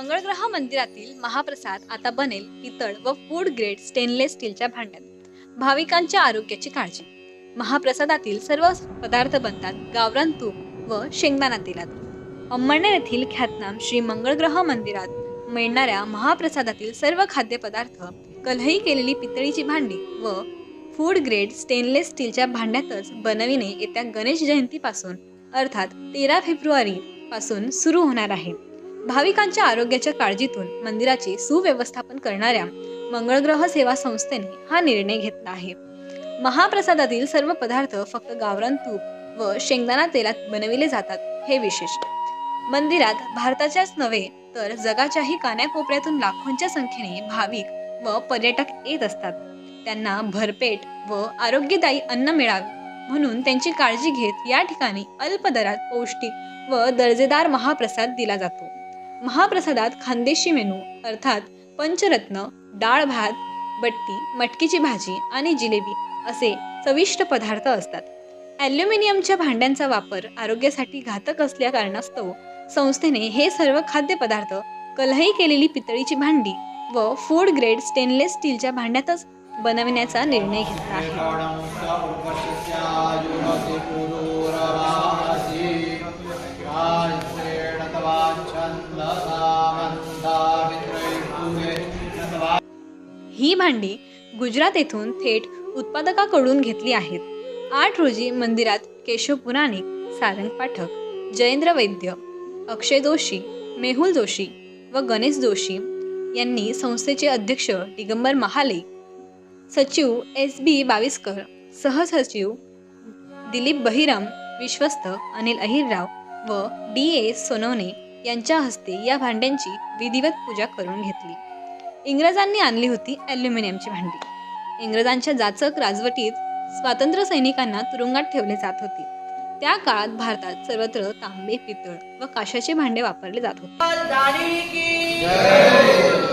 मंगळग्रह मंदिरातील महाप्रसाद आता बनेल पितळ व फूड ग्रेड स्टेनलेस स्टीलच्या भांड्यात. भाविकांच्या आरोग्याची काळजी. महाप्रसादातील सर्व पदार्थ बनतात गावरान तूप व शेंगदाणा तेलात. अंमळनेर येथील ख्यातनाम श्री मंगळग्रह मंदिरात मिळणाऱ्या महाप्रसादातील सर्व खाद्यपदार्थ कलही केलेली पितळीची भांडी व फूड ग्रेड स्टेनलेस स्टीलच्या भांड्यातच बनविणे येत्या गणेश जयंतीपासून अर्थात तेरा फेब्रुवारी पासून सुरू होणार आहे. भाविकांच्या आरोग्याच्या काळजीतून मंदिराचे सुव्यवस्थापन करणाऱ्या मंगळग्रह सेवा संस्थेने हा निर्णय घेतला आहे. महाप्रसादातील सर्व पदार्थ फक्त गावरान तूप व शेंगदाणा तेलात बनविले जातात हे विशेष. मंदिरात भारताच्याच नव्हे तर जगाच्याही कान्याकोपऱ्यातून लाखोंच्या संख्येने भाविक व पर्यटक येत असतात. त्यांना भरपेट व आरोग्यदायी अन्न मिळावे म्हणून त्यांची काळजी घेत या ठिकाणी अल्प दरात पौष्टिक व दर्जेदार महाप्रसाद दिला जातो. महाप्रसादात खानदेशी मेनू अर्थात पंचरत्न डाळ भात बट्टी मटकीची भाजी आणि जिलेबी असे चविष्ट पदार्थ असतात. ॲल्युमिनियमच्या भांड्यांचा वापर आरोग्यासाठी घातक असल्या कारणास्तव संस्थेने हे सर्व खाद्यपदार्थ कलही केलेली पितळीची भांडी व फूड ग्रेड स्टेनलेस स्टीलच्या भांड्यातच बनविण्याचा निर्णय घेतला आहे. ही भांडी गुजरात येथून थेट उत्पादकाकडून घेतली आहेत. आठ रोजी मंदिरात केशव पुराणिक सारंग पाठक जयेंद्र वैद्य अक्षय जोशी मेहुल जोशी व गणेश जोशी यांनी संस्थेचे अध्यक्ष दिगंबर महाले सचिव एस बी बाविस्कर सहसचिव दिलीप बहिरम विश्वस्त अनिल अहिरराव व डी ए सोनवणे यांच्या हस्ते या भांड्यांची विधिवत पूजा करून घेतली. इंग्रजांनी आणली होती ॲल्युमिनियमची भांडी. इंग्रजांच्या जाचक राजवटीत स्वातंत्र्य सैनिकांना तुरुंगात ठेवले जात होते. त्या काळात भारतात सर्वत्र तांबे पितळ व काशाचे भांडे वापरले जात होते. रानी की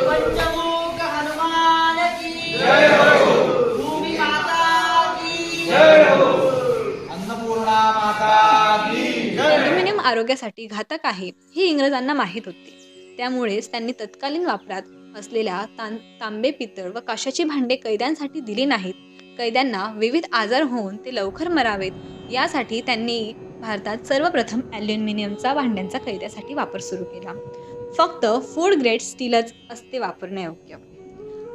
पंचमुख हनुमान की भूमि माता की अन्नपूर्णा माता की ॲल्युमिनियम आरोग्यासाठी घातक आहे हे इंग्रजांना माहीत होते. त्यामुळेच त्यांनी तत्कालीन वापरात असलेल्या तां तांबे पितळ व काशाची भांडे कैद्यांसाठी दिली नाहीत. कैद्यांना विविध आजार होऊन ते लवकर मरावेत. यासाठी त्यांनी भारतात सर्वप्रथम ॲल्युमिनियमचा भांड्यांचा कैद्यासाठी वापर सुरू केला. फक्त फूड ग्रेड स्टीलच असते वापरण्यायोग्य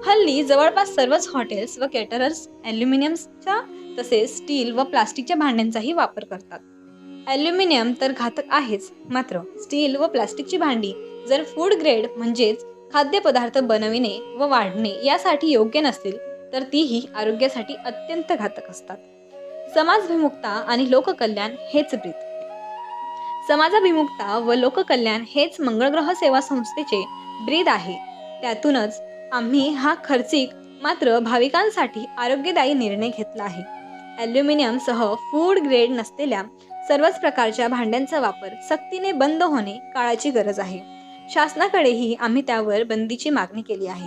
हल्ली जवळपास सर्वच हॉटेल्स व केटरर्स ॲल्युमिनियमच्या तसेच स्टील व प्लास्टिकच्या भांड्यांचाही वापर करतात. ॲल्युमिनियम तर घातक आहेच मात्र स्टील व प्लास्टिकची भांडी जर फूड ग्रेड म्हणजेच खाद्यपदार्थ बनविणे व वाढणे यासाठी योग्य नसतील तर तीही आरोग्यासाठी अत्यंत घातक असतात. समाजभिमुखता आणि लोककल्याण हेच प्रीत. समाजाभिमुखता व लोककल्याण हेच मंगळग्रह सेवा संस्थेचे ब्रीद आहे. त्यातूनच आम्ही हा खर्चिक मात्र भाविकांसाठी आरोग्यदायी निर्णय घेतला आहे. ॲल्युमिनियमसह फूड ग्रेड नसलेल्या सर्वच प्रकारच्या भांड्यांचा वापर सक्तीने बंद होणे काळाची गरज आहे. शासनाकडेही आम्ही त्यावर बंदीची मागणी केली आहे.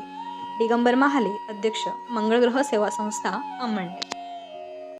दिगंबर महाले अध्यक्ष मंगळग्रह सेवा संस्था अंमळनेर.